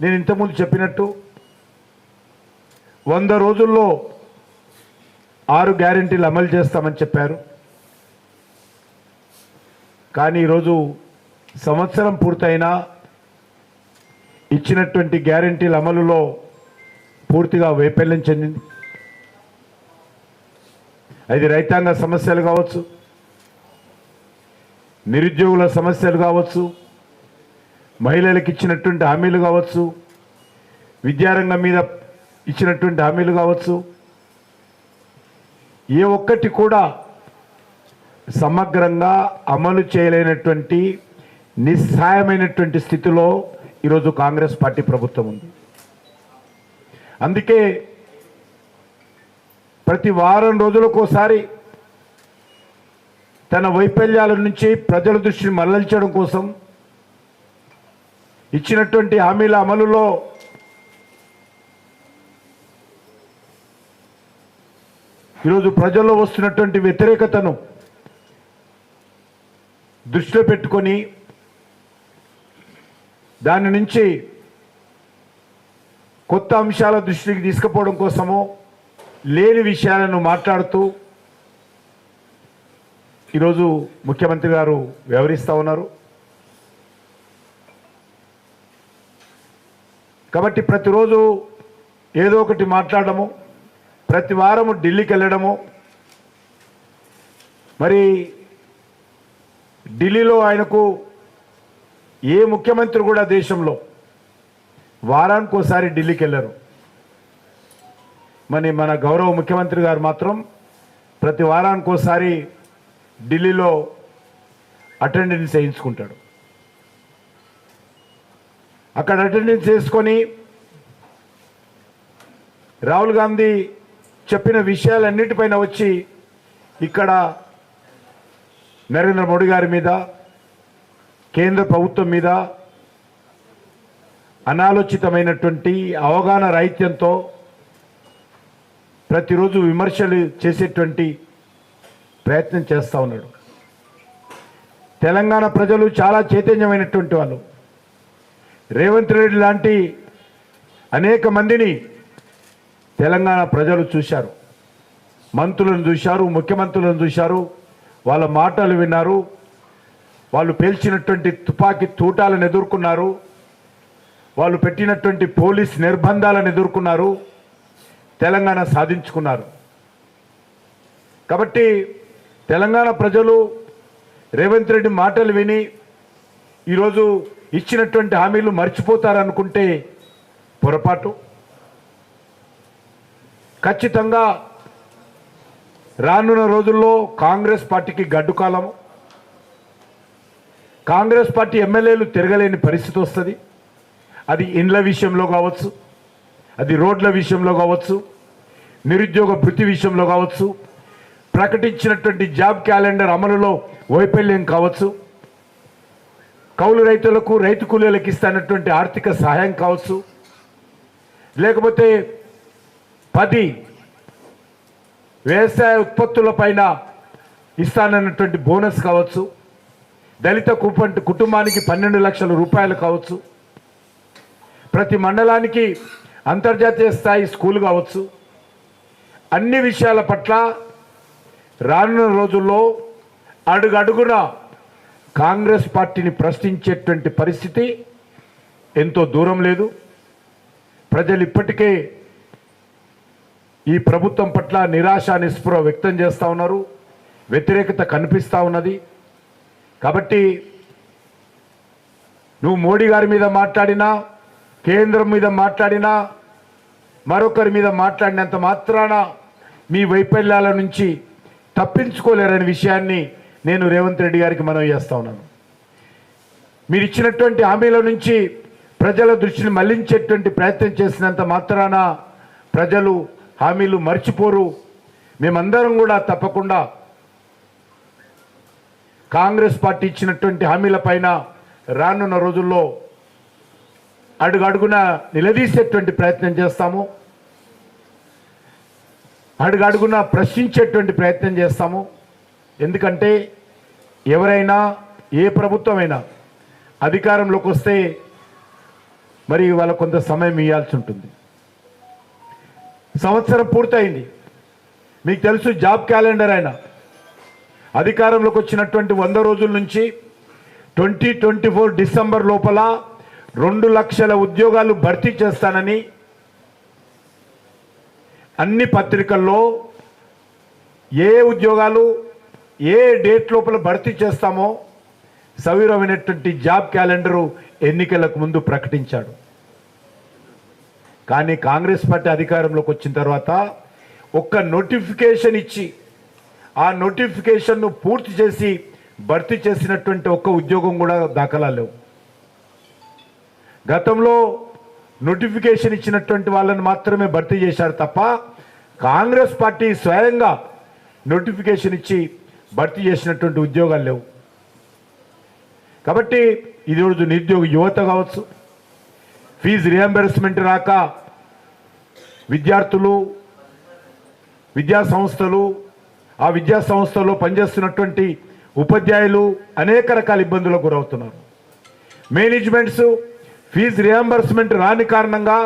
నేను ఇంతకుముందు చెప్పినట్టు వంద రోజుల్లో ఆరు గ్యారెంటీలు అమలు చేస్తామని చెప్పారు. కానీ ఈరోజు సంవత్సరం పూర్తయినా ఇచ్చినటువంటి గ్యారెంటీల అమలులో పూర్తిగా వైఫల్యం చెందింది. అది రైతాంగ సమస్యలు కావచ్చు నిరుద్యోగుల సమస్యలు కావచ్చు మహిళలకు ఇచ్చినటువంటి హామీలు కావచ్చు విద్యారంగం మీద ఇచ్చినటువంటి హామీలు కావచ్చు ఏ ఒక్కటి కూడా సమగ్రంగా అమలు చేయలేనటువంటి నిస్సాయమైనటువంటి స్థితిలో ఈరోజు కాంగ్రెస్ పార్టీ ప్రభుత్వం ఉంది. అందుకే ప్రతి వారం రోజులకోసారి తన వైఫల్యాల నుంచి ప్రజల దృష్టిని మరలించడం కోసం ఇచ్చినటువంటి హామీల అమలులో ఈరోజు ప్రజల్లో వస్తున్నటువంటి వ్యతిరేకతను దృష్టిలో పెట్టుకొని దాని నుంచి కొత్త అంశాల దృష్టికి తీసుకుపోవడం కోసము లేని విషయాలను మాట్లాడుతూ ఈరోజు ముఖ్యమంత్రి గారు వ్యవహరిస్తూ ఉన్నారు. కాబట్టి ప్రతిరోజు ఏదో ఒకటి మాట్లాడము ప్రతి వారము ఢిల్లీకి వెళ్ళడము. మరి ఢిల్లీలో ఆయనకు ఏ ముఖ్యమంత్రి కూడా దేశంలో వారానికి ఒకసారి ఢిల్లీకి వెళ్ళరు. మరి మన గౌరవ ముఖ్యమంత్రి గారు మాత్రం ప్రతి వారానికి ఒకసారి ఢిల్లీలో అటెండెన్స్ వేయించుకుంటాడు. అక్కడ అటెండెన్స్ చేసుకొని రాహుల్ గాంధీ చెప్పిన విషయాలన్నిటిపైన వచ్చి ఇక్కడ నరేంద్ర మోడీ గారి మీద కేంద్ర ప్రభుత్వం మీద అనాలోచితమైనటువంటి అవగాహన రాహిత్యంతో ప్రతిరోజు విమర్శలు చేసేటువంటి ప్రయత్నం చేస్తూ ఉన్నాడు. తెలంగాణ ప్రజలు చాలా చైతన్యమైనటువంటి వాళ్ళు. రేవంత్ రెడ్డి లాంటి అనేక మందిని తెలంగాణ ప్రజలు చూశారు. మంత్రులను చూశారు ముఖ్యమంత్రులను చూశారు. వాళ్ళ మాటలు విన్నారు. వాళ్ళు పేల్చినటువంటి తుపాకీ తూటాలను ఎదుర్కొన్నారు. వాళ్ళు పెట్టినటువంటి పోలీస్ నిర్బంధాలను ఎదుర్కొన్నారు. తెలంగాణ సాధించుకున్నారు. కాబట్టి తెలంగాణ ప్రజలు రేవంత్ రెడ్డి మాటలు విని ఈరోజు ఇచ్చినటువంటి హామీలు మర్చిపోతారనుకుంటే పొరపాటు. ఖచ్చితంగా రానున్న రోజుల్లో కాంగ్రెస్ పార్టీకి గడ్డు కాలము. కాంగ్రెస్ పార్టీ ఎమ్మెల్యేలు తిరగలేని పరిస్థితి వస్తుంది. అది ఇండ్ల విషయంలో కావచ్చు అది రోడ్ల విషయంలో కావచ్చు నిరుద్యోగ భృతి విషయంలో కావచ్చు ప్రకటించినటువంటి జాబ్ క్యాలెండర్ అమలులో వైఫల్యం కావచ్చు. కౌలు రైతులకు రైతు కూలీలకు ఇస్తానటువంటి ఆర్థిక సహాయం కావచ్చు. లేకపోతే పది వ్యవసాయ ఉత్పత్తుల పైన ఇస్తానన్నటువంటి బోనస్ కావచ్చు. దళిత కుపంటి కుటుంబానికి పన్నెండు లక్షల రూపాయలు కావచ్చు. ప్రతి మండలానికి అంతర్జాతీయ స్థాయి స్కూల్ కావచ్చు. అన్ని విషయాల పట్ల రానున్న రోజుల్లో అడుగడుగున కాంగ్రెస్ పార్టీని ప్రశ్నించేటువంటి పరిస్థితి ఎంతో దూరం లేదు. ప్రజలు ఇప్పటికే ఈ ప్రభుత్వం పట్ల నిరాశ నిస్పృహ వ్యక్తం చేస్తూ ఉన్నారు. వ్యతిరేకత కనిపిస్తూ ఉన్నది. కాబట్టి నువ్వు మోడీ గారి మీద మాట్లాడినా కేంద్రం మీద మాట్లాడినా మరొకరి మీద మాట్లాడినంత మాత్రాన మీ వైఫల్యాల నుంచి తప్పించుకోలేరనే విషయాన్ని నేను రేవంత్ రెడ్డి గారికి మనవి చేస్తా ఉన్నాను. మీరు ఇచ్చినటువంటి హామీల నుంచి ప్రజల దృష్టిని మళ్ళించేటువంటి ప్రయత్నం చేసినంత మాత్రాన ప్రజలు హామీలు మర్చిపోరు. మేమందరం కూడా తప్పకుండా కాంగ్రెస్ పార్టీ ఇచ్చినటువంటి హామీల పైన రానున్న రోజుల్లో అడుగడుగున నిలదీసేటువంటి ప్రయత్నం చేస్తాము. అడుగడుగున ప్రశ్నించేటువంటి ప్రయత్నం చేస్తాము. ఎందుకంటే ఎవరైనా ఏ ప్రభుత్వమైనా అధికారంలోకి వస్తే మరి వాళ్ళ కొంత సమయం ఇవ్వాల్సి ఉంటుంది. సంవత్సరం పూర్తయింది. మీకు తెలుసు జాబ్ క్యాలెండర్ అయినా. అధికారంలోకి వచ్చినటువంటి వంద రోజుల నుంచి ట్వంటీ ట్వంటీ ఫోర్ డిసెంబర్ లోపల రెండు లక్షల ఉద్యోగాలు భర్తీ చేస్తానని అన్ని పత్రికల్లో ఏ ఉద్యోగాలు ఏ డేట్ లోపల భర్తీ చేస్తామో సవిరమైనటువంటి జాబ్ క్యాలెండరు ఎన్నికలకు ముందు ప్రకటించాడు. కానీ కాంగ్రెస్ పార్టీ అధికారంలోకి వచ్చిన తర్వాత ఒక్క నోటిఫికేషన్ ఇచ్చి ఆ నోటిఫికేషన్ను పూర్తి చేసి భర్తీ చేసినటువంటి ఒక్క ఉద్యోగం కూడా దాఖలా లేవు. గతంలో నోటిఫికేషన్ ఇచ్చినటువంటి వాళ్ళని మాత్రమే భర్తీ చేశారు తప్ప కాంగ్రెస్ పార్టీ స్వయంగా నోటిఫికేషన్ ఇచ్చి భర్తీ చేసినటువంటి ఉద్యోగాలు లేవు. కాబట్టి ఇది రోజు నిరుద్యోగ యువత కావచ్చు ఫీజు రియంబర్స్మెంట్ రాక విద్యార్థులు విద్యా సంస్థలు ఆ విద్యా సంస్థల్లో పనిచేస్తున్నటువంటి ఉపాధ్యాయులు అనేక రకాల ఇబ్బందులకు గురవుతున్నారు. మేనేజ్మెంట్స్ ఫీజు రియంబర్స్మెంట్ రాని కారణంగా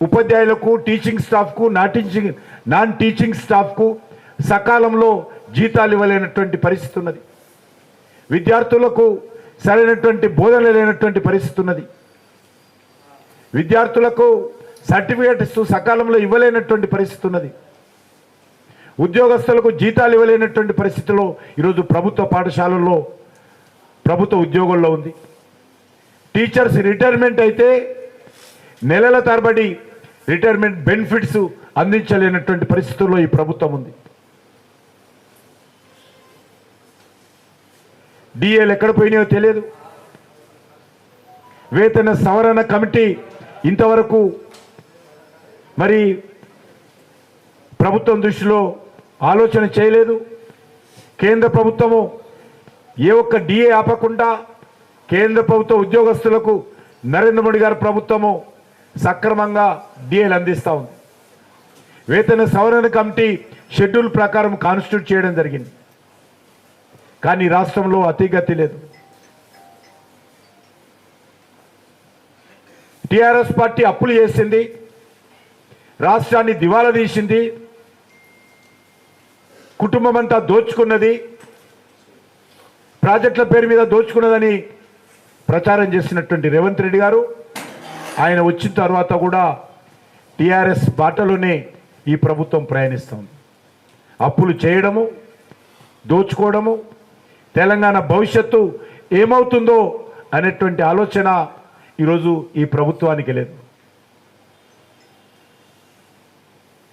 ఉపాధ్యాయులకు టీచింగ్ స్టాఫ్కు నా టీచింగ్ నాన్ టీచింగ్ స్టాఫ్కు సకాలంలో జీతాలు ఇవ్వలేనటువంటి పరిస్థితి ఉన్నది. విద్యార్థులకు సరైనటువంటి బోధన లేనటువంటి పరిస్థితి ఉన్నది. విద్యార్థులకు సర్టిఫికేట్స్ సకాలంలో ఇవ్వలేనటువంటి పరిస్థితి ఉన్నది. ఉద్యోగస్తులకు జీతాలు ఇవ్వలేనటువంటి పరిస్థితిలో ఈరోజు ప్రభుత్వ పాఠశాలల్లో ప్రభుత్వ ఉద్యోగంలో ఉంది. టీచర్స్ రిటైర్మెంట్ అయితే నెలల తరబడి రిటైర్మెంట్ బెనిఫిట్స్ అందించలేనటువంటి పరిస్థితుల్లో ఈ ప్రభుత్వం ఉంది. డిఏలు ఎక్కడ పోయినాయో తెలియదు. వేతన సవరణ కమిటీ ఇంతవరకు మరి ప్రభుత్వం దృష్టిలో ఆలోచన చేయలేదు. కేంద్ర ప్రభుత్వము ఏ ఒక్క డిఏ ఆపకుండా కేంద్ర ప్రభుత్వ ఉద్యోగస్తులకు నరేంద్ర మోడీ గారి ప్రభుత్వము సక్రమంగా డిఏలు అందిస్తూ ఉంది. వేతన సవరణ కమిటీ షెడ్యూల్ ప్రకారం కాన్స్టిట్యూట్ చేయడం జరిగింది. కానీ రాష్ట్రంలో అతిగతి లేదు. టిఆర్ఎస్ పార్టీ అప్పులు చేసింది రాష్ట్రాన్ని దివాలా తీసింది కుటుంబం అంతా దోచుకున్నది ప్రాజెక్టుల పేరు మీద దోచుకున్నదని ప్రచారం చేసినటువంటి రేవంత్ రెడ్డి గారు ఆయన వచ్చిన తర్వాత కూడా టిఆర్ఎస్ బాటలోనే ఈ ప్రభుత్వం ప్రయాణిస్తుంది. అప్పులు చేయడము దోచుకోవడము తెలంగాణ భవిష్యత్తు ఏమవుతుందో అనేటువంటి ఆలోచన ఈరోజు ఈ ప్రభుత్వానికి లేదు.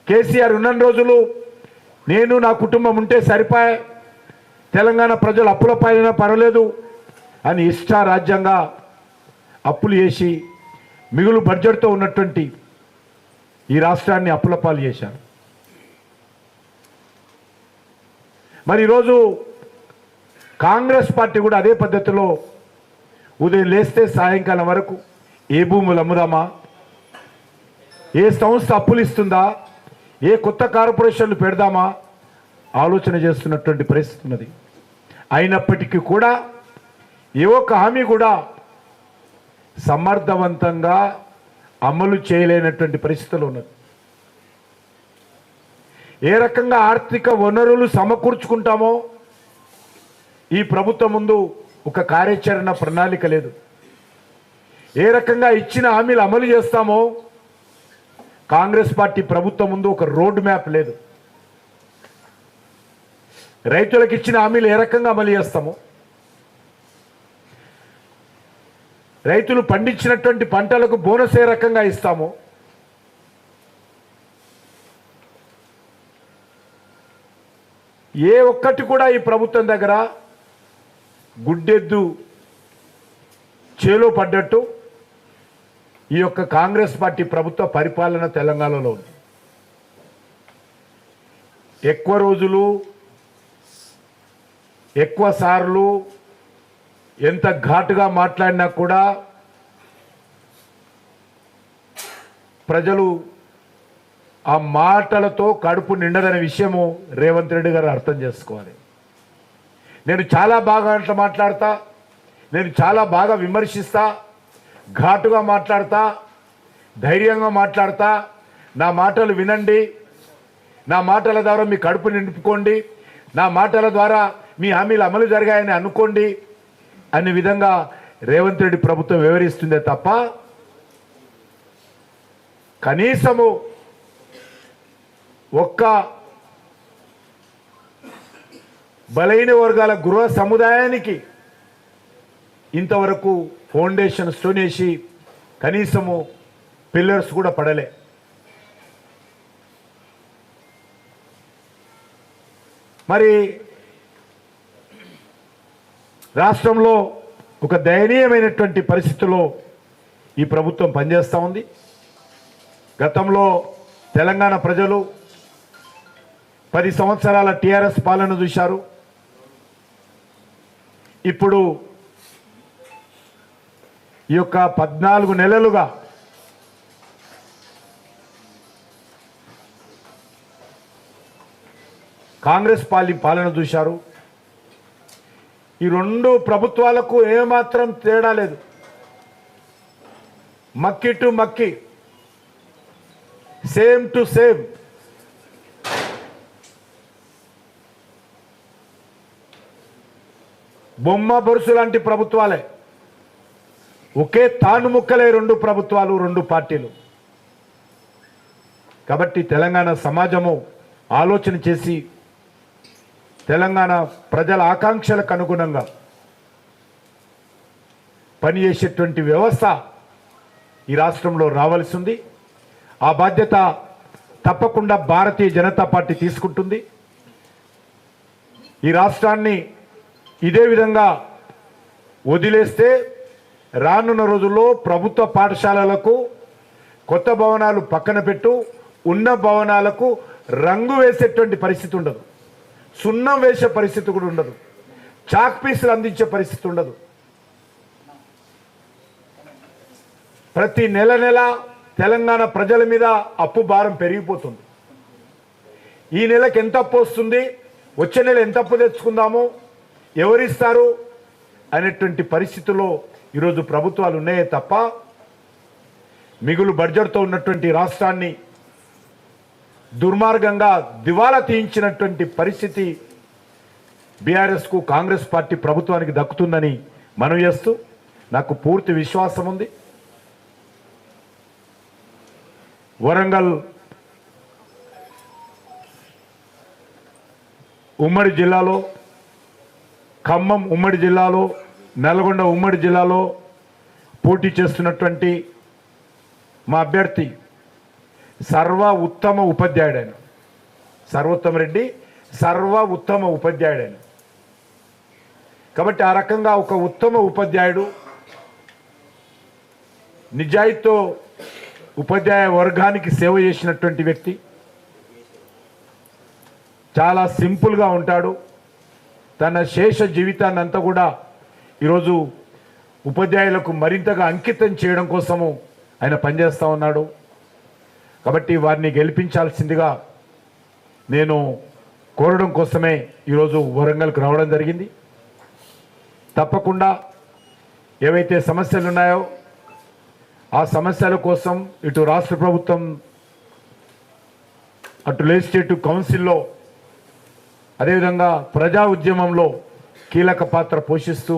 కేసీఆర్ ఉన్న రోజులు నేను నా కుటుంబం ఉంటే సరిపాయ. తెలంగాణ ప్రజలు అప్పుల పైన పర్వాలేదు. అని ఇష్టారాజ్యంగా అప్పులు చేసి మిగులు బడ్జెట్తో ఉన్నటువంటి ఈ రాష్ట్రాన్ని అప్పుల పాలు చేశారు. మరి ఈరోజు కాంగ్రెస్ పార్టీ కూడా అదే పద్ధతిలో ఉదయం లేస్తే సాయంకాలం వరకు ఏ భూములు అమ్ముదామా? ఏ సంస్థ అప్పులు ఇస్తుందా? ఏ కొత్త కార్పొరేషన్లు పెడదామా? ఆలోచన చేస్తున్నటువంటి పరిస్థితి ఉన్నది. అయినప్పటికీ కూడా ఏ ఒక్క హామీ కూడా సమర్థవంతంగా అమలు చేయలేనటువంటి పరిస్థితులు ఉన్నది. ఏ రకంగా ఆర్థిక వనరులు సమకూర్చుకుంటామో ఈ ప్రభుత్వం ముందు ఒక కార్యాచరణ ప్రణాళిక లేదు. ఏ రకంగా ఇచ్చిన హామీలు అమలు చేస్తామో కాంగ్రెస్ పార్టీ ప్రభుత్వం ముందు ఒక రోడ్ మ్యాప్ లేదు. రైతులకు ఇచ్చిన హామీలు ఏ రకంగా అమలు చేస్తామో రైతులు పండించినటువంటి పంటలకు బోనస్ ఏ రకంగా ఇస్తామో ఏ ఒక్కటి కూడా ఈ ప్రభుత్వం దగ్గర గుడ్డెద్దు చేలో పడ్డట్టు ఈ యొక్క కాంగ్రెస్ పార్టీ ప్రభుత్వ పరిపాలన తెలంగాణలో ఉంది. ఎక్కువ రోజులు ఎక్కువ సార్లు ఎంత ఘాటుగా మాట్లాడినా కూడా ప్రజలు ఆ మాటలతో కడుపు నిండదనే విషయము రేవంత్ రెడ్డి గారు అర్థం చేసుకోవాలి. నేను చాలా బాగా అట్లా మాట్లాడతా. నేను చాలా బాగా విమర్శిస్తా. ఘాటుగా మాట్లాడతా. ధైర్యంగా మాట్లాడతా. నా మాటలు వినండి. నా మాటల ద్వారా మీ కడుపు నింపుకోండి. నా మాటల ద్వారా మీ హామీలు అమలు జరిగాయని అనుకోండి. అనే విధంగా రేవంత్ రెడ్డి ప్రభుత్వం వివరిస్తుందే తప్ప కనీసము ఒక్క బలైన వర్గాల గృహ సముదాయానికి ఇంతవరకు ఫౌండేషన్ స్టోన్ వేసి కనీసము పిల్లర్స్ కూడా పడలే. మరి రాష్ట్రంలో ఒక దయనీయమైనటువంటి పరిస్థితుల్లో ఈ ప్రభుత్వం పనిచేస్తూ ఉంది. గతంలో తెలంగాణ ప్రజలు పది సంవత్సరాల టీఆర్ఎస్ పాలన చూశారు. ఇప్పుడు ఈ యొక్క పద్నాలుగు నెలలుగా కాంగ్రెస్ పాలి పాలన చూశారు. ఈ రెండు ప్రభుత్వాలకు ఏమాత్రం తేడా లేదు. మక్కి టు మక్కి సేమ్ టు సేమ్. బొమ్మ బొరుసు లాంటి ప్రభుత్వాలే. ఒకే తాను ముక్కలే రెండు ప్రభుత్వాలు రెండు పార్టీలు. కాబట్టి తెలంగాణ సమాజము ఆలోచన చేసి తెలంగాణ ప్రజల ఆకాంక్షలకు అనుగుణంగా పనిచేసేటువంటి వ్యవస్థ ఈ రాష్ట్రంలో రావాల్సి ఉంది ఆ బాధ్యత తప్పకుండా భారతీయ జనతా పార్టీ తీసుకుంటుంది. ఈ రాష్ట్రాన్ని ఇదే విధంగా వదిలేస్తే రానున్న రోజుల్లో ప్రభుత్వ పాఠశాలలకు కొత్త భవనాలు పక్కన పెట్టు ఉన్న భవనాలకు రంగు వేసేటువంటి పరిస్థితి ఉండదు. సున్నం వేసే పరిస్థితి కూడా ఉండదు. చాక్ పీసులు అందించే పరిస్థితి ఉండదు. ప్రతి నెల నెల తెలంగాణ ప్రజల మీద అప్పు భారం పెరిగిపోతుంది. ఈ నెలకు ఎంత అప్పు వస్తుంది? వచ్చే నెల ఎంత అప్పు తెచ్చుకుందాము? ఎవరిస్తారు అనేటువంటి పరిస్థితుల్లో ఈరోజు ప్రభుత్వాలు ఉన్నాయే తప్ప మిగులు బడ్జెట్తో ఉన్నటువంటి రాష్ట్రాన్ని దుర్మార్గంగా దివాలా తీయించినటువంటి పరిస్థితి బీఆర్ఎస్కు కాంగ్రెస్ పార్టీ ప్రభుత్వానికి దక్కుతుందని మనం చేస్తూ నాకు పూర్తి విశ్వాసం ఉంది. వరంగల్ ఉమ్మడి జిల్లాలో ఖమ్మం ఉమ్మడి జిల్లాలో నల్గొండ ఉమ్మడి జిల్లాలో పోటీ చేస్తున్నటువంటి మా అభ్యర్థి సర్వ ఉత్తమ ఉపాధ్యాయుడైన సర్వోత్తమ రెడ్డి సర్వ ఉత్తమ ఉపాధ్యాయుడైన. కాబట్టి ఆ రకంగా ఒక ఉత్తమ ఉపాధ్యాయుడు నిజాయితీతో ఉపాధ్యాయ వర్గానికి సేవ చేసినటువంటి వ్యక్తి. చాలా సింపుల్గా ఉంటాడు. తన శేష జీవితాన్ని అంతా కూడా ఈరోజు ఉపాధ్యాయులకు మరింతగా అంకితం చేయడం కోసము ఆయన పనిచేస్తూ ఉన్నాడు. కాబట్టి వారిని గెలిపించాల్సిందిగా నేను కోరడం కోసమే ఈరోజు వరంగల్కు రావడం జరిగింది. తప్పకుండా ఏవైతే సమస్యలు ఉన్నాయో ఆ సమస్యల కోసం ఇటు రాష్ట్ర ప్రభుత్వం అటు లెజిస్లేటివ్ కౌన్సిల్లో అదేవిధంగా ప్రజా ఉద్యమంలో కీలక పాత్ర పోషిస్తూ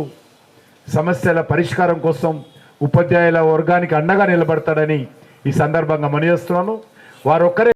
సమస్యల పరిష్కారం కోసం ఉపాధ్యాయుల వర్గానికి అండగా నిలబడతాడని ఈ సందర్భంగా మనయేస్తున్నాను వారొక్కరే